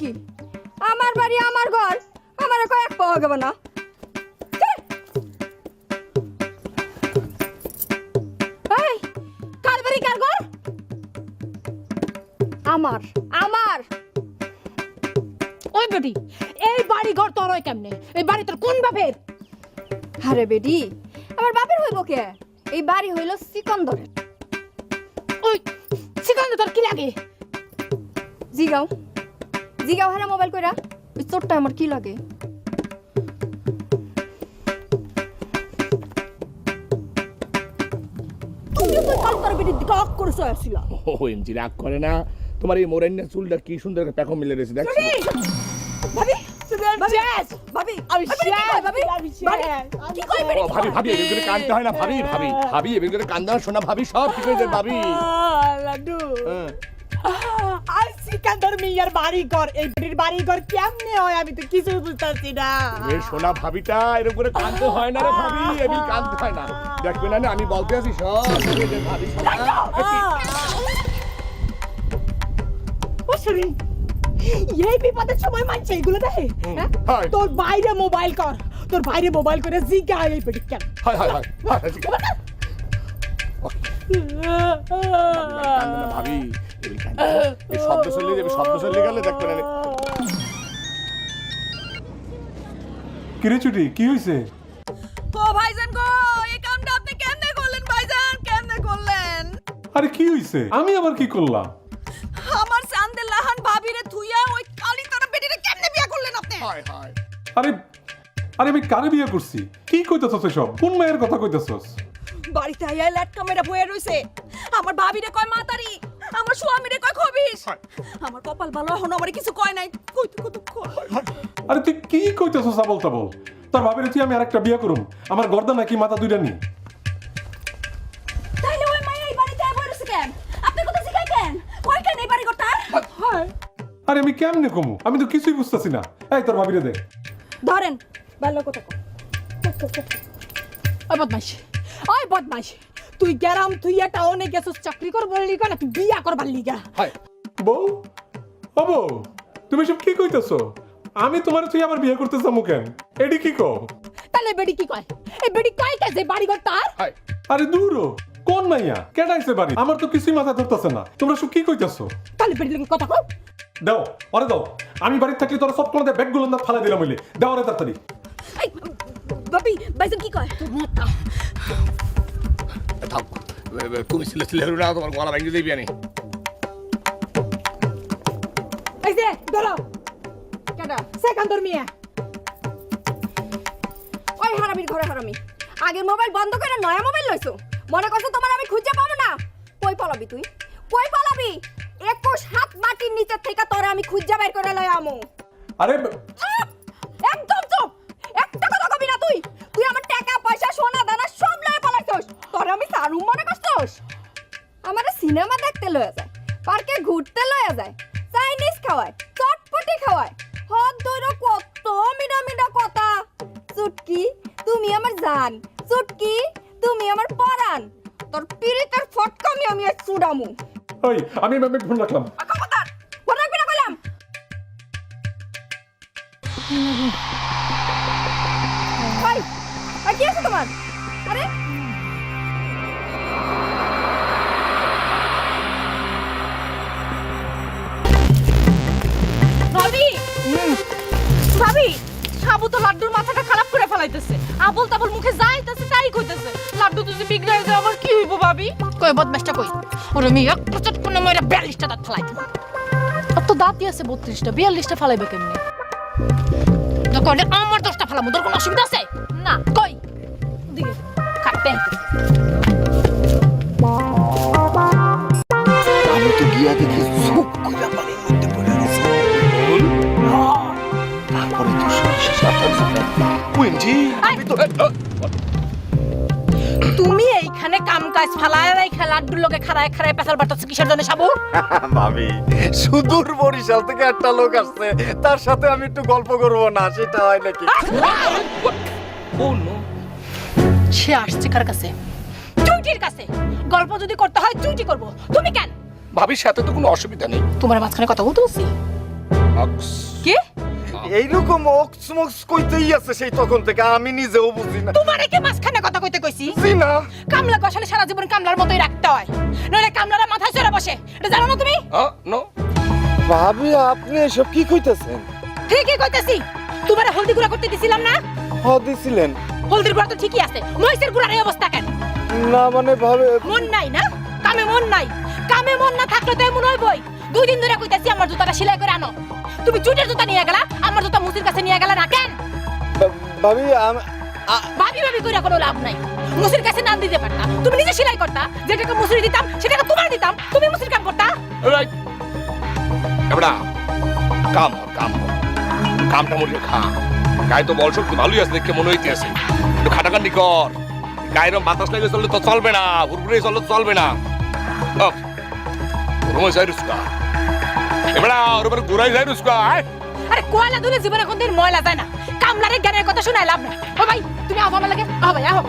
কি আমার বাড়ি, আমার ঘর। আমার কয়েক পাওয়া গেবে না। আমার আমার। ওই বেটি, এই বাড়ি ঘর তোর ওই কেমনে? এই বাড়ি তোর কোন বাপের? আরে বেডি আমার বাপের হইব কে? এই বাড়ি হইল সিকন্দরের। ওই সেখানে তোর কি লাগে? জিগাও। জিগাও হ্যাঁ মোবাইল কইরা ওই চোরটা আমার কি লাগে? ও এমজি রাগ করে না। তোমার এই চুলটা কি সুন্দর প্যাকো মিলে রয়েছে দেখছ ভাবি ভাবি! আমি ভাবি, আমি কি কয় ভাবি ভাবি এবার করে কাঁদতে হয় না ভাবি ভাবি ভাবি এবার করে কান্দা শোনা ভাবি সব ঠিক হয়ে যায় ভাবি। লাড্ডু হ্যাঁ। আর সিকান্দার মিয়ার বাড়ি ঘর এই বেটির বাড়ি ঘর কেমনে হয় আমি তো কিছুই বুঝতেছি না। এ সোনা ভাবিটা এরকম করে কাঁদতে হয় না রে ভাবি আমি কাঁদতে হয় না। দেখবে না আমি বলতে আছি সব ভাবি ও এই বিপদের সময় মানছে এগুলো দেখে? হ্যাঁ? তোর বাইরে মোবাইল কর তোর বাইরে মোবাইল করে জিগা এই পেটি কেন? হয় হয় হয় ভাবি। এই শব্দ চলে যাবে শব্দ চলে গেলে দেখবে না। কিরে ছুটি কি হয়েছে ও ভাইজান গো এই কামটা আপনি কেমনে করলেন ভাইজান? কেমনে করলেন? আরে কি হয়েছে আমি আবার কি করলাম? আমার লাহান ভাবিরে থুইয়া ওই কালি তারা বেটিরে কেমনে বিয়া করলেন আপনি? হয় হয়। আরে আরে আমি কারে বিয়ে করছি? কি কইতাছস সব কোন মায়ের কথা কইতাছস? বাড়িতে আইয়া ল্যাট কামেরা বয়ে রইছে। আমার ভাবিরে কয় মাতারি? আমার স্বামীরে কয় খবিস? আমার কপাল ভালো এখন আমার কিছু কয় নাই। কইতে কত আরে তুই কি কইতাছস আবল তাবল? তোর ভাবের তুই আমি আরেকটা বিয়ে করুম। আমার গর্দা নাকি মাথা দুইটা নি তাইলে ওই মাইয়া এই বাড়িতে আইয়া বয়ে রইছে কেন? আপনি কত শিখাই কেন? কয় কেন এই বাড়ি করতা আরে আমি কেমনে কমু? আমি তো কিছুই বুঝতাছি না। এই তোর ভাবিরে দে। ধরেন ভালো কথা কও। ওই বদমাইশ। ওই বদমাইশ। তুই গেরাম তুই এটা অনেক গেছিস চাকরি কর বললি কেন? তুই বিয়া করবার লিগা হয় বউ? ও বউ তুমি সব কি কইতাছো? আমি তোমার তুই আবার বিয়ে করতে যাব কেন? এডি কি কও? তাহলে বেডি কি কয়? এই বেডি কাই কে যে বাড়ি ঘর তার? হয় আরে দূর। কোন মাইয়া? কেডাইছে বাড়ি? আমার তো কিছুই মাথা ধরতেছে না। তোমরা সব কি কইতাছো? তাহলে বেডি লাগে কথা কও। দাও আরে দাও। আমি বাড়িতে থাকলে তোরা সব কোনাতে ব্যাগগুলো না ফালা দিলাম হইলে। দাও আরে তাড়াতাড়ি। এই ভাবি ভাইজান কি কয়? থাক এ- এ- তুমি ছিলে ছিলে না তোমার গলা ভেঙে দিবি আমি এই যে ধরো। কেডা? সেকান্দর মিয়া। ওই হারামির ঘরে হারামি। আগের মোবাইল বন্ধ করে নয়া মোবাইল লইছো। মনে করছ তোমার আমি খুঁজে পাবো না? কই পালাবি তুই? কই পালাবি? একুশ হাত মাটির নিচে থেকে তোরে আমি খুঁজে বের করে লয় আমু। আরে সিনেমা দেখতে লয়ে যায় পার্কে ঘুরতে লয়ে যায় চাইনিজ খাওয়ায় চটপটি খাওয়ায়। হাত ধরে কত মিডা মিডা কথা। চুটকি তুমি আমার জান। চুটকি তুমি আমার পরাণ। তোর পিরিতের ফটকামি আমি আজ চুডামু। ওই আমি ম্যামে ফোন রাখলাম। খবরদার ফোন রাখবি না কইলাম। ভাই আর কি আছে তোমার? আরে ফেলাইতেছে আবল তাবল মুখে যাইতেছে তাই কইতেছে। লাড্ডু তুই বিগড়ে যায় আমার কি হইব ভাবি? কই বদমাসটা কই? ওরে আমি একটা চটকনে মরে বিয়াল্লিশটা দাঁত ফেলাই দিব। আর তো দাঁতই আছে বত্রিশটা বিয়াল্লিশটা ফেলাইবে কেমনি? দোকান আমার দশটা ফেলামো তোর কোনো অসুবিধা আছে? না। কই? দিকে কাটতে আমি তো গিয়া দেখি কুইন্টি আমি তো তুমি এইখানে কাম কাজ ফালায় রাইখা লাড্ডুর লগে খাড়ায় খাড়ায় বাটাচ্ছে কিসের জন্য সাবু? ভাবি সুদূর বরিশাল থেকে একটা লোক আসছে। তার সাথে আমি একটু গল্প করব না সেটা হয় নাকি? ও নো। সে আসছে কার কাছে? চুইটির কাছে। গল্প যদি করতে হয় চুইটি করব। তুমি কেন? ভাবির সাথে তো কোনো অসুবিধা নেই। তোমার মাঝখানে কথা বলতে বলছি? কি? এইরকম অক্স মক্স কইতেই আছে সেই তখন থেকে আমি নিজেও বুঝি না। তোমারে কি মাঝখানে কথা কইতে কইছি? বুঝি না। কামলা গসালে সারা জীবন কামলার মতোই রাখতে হয়। নইলে কামলারা মাথায় চড়ে বসে। এটা জানো না তুমি? নো। ভাবি আপনি এসব কি কইতেছেন? ঠিকই কইতেছি। তোমারে হলদি গুঁড়া করতে দিছিলাম না? হ দিছিলেন। হলদির গুঁড়া তো ঠিকই আছে। মহিষের গুঁড়ার এই অবস্থা কেন? না মানে ভাবে মন নাই না? কামে মন নাই। কামে মন না থাকলে তো এমন হইবই। দুই দিন ধরে কইতাছি আমার জুতাটা সেলাই করে আনো। তুমি চুটের জুতা নিয়ে গেলা আমার জুতা মুসির কাছে নিয়ে গেলা না কেন ভাবি আমি ভাবি ভাবি করে কোনো লাভ নাই। মুসির কাছে নাম দিতে পারতা। তুমি নিজে সেলাই করতা যেটাকে মুসুরি দিতাম সেটাকে তোমার দিতাম তুমি মুসির কাম করতা। রাইট এবড়া কাম কর কাম কর। কামটা মরিয়ে খা। গায়ে তো বল শক্তি ভালোই আছে দেখে মনে হইতে আছে একটু খাটাখান্ডি কর। গায়ের বাতাস লাগে চললে তো চলবে না ঘুরঘুরে চললে তো চলবে না। রুমে যাই রুস্কা। এবড়া ওর উপর ঘুরাই যায় রুস্কা আয়। আরে কয়লা দুলে জীবনে কোনদিন ময়লা যায় না। কামলারে জ্ঞানের কথা শোনায় লাভ না ও ভাই, তুমি আহো লাগে আহো ভাই আহো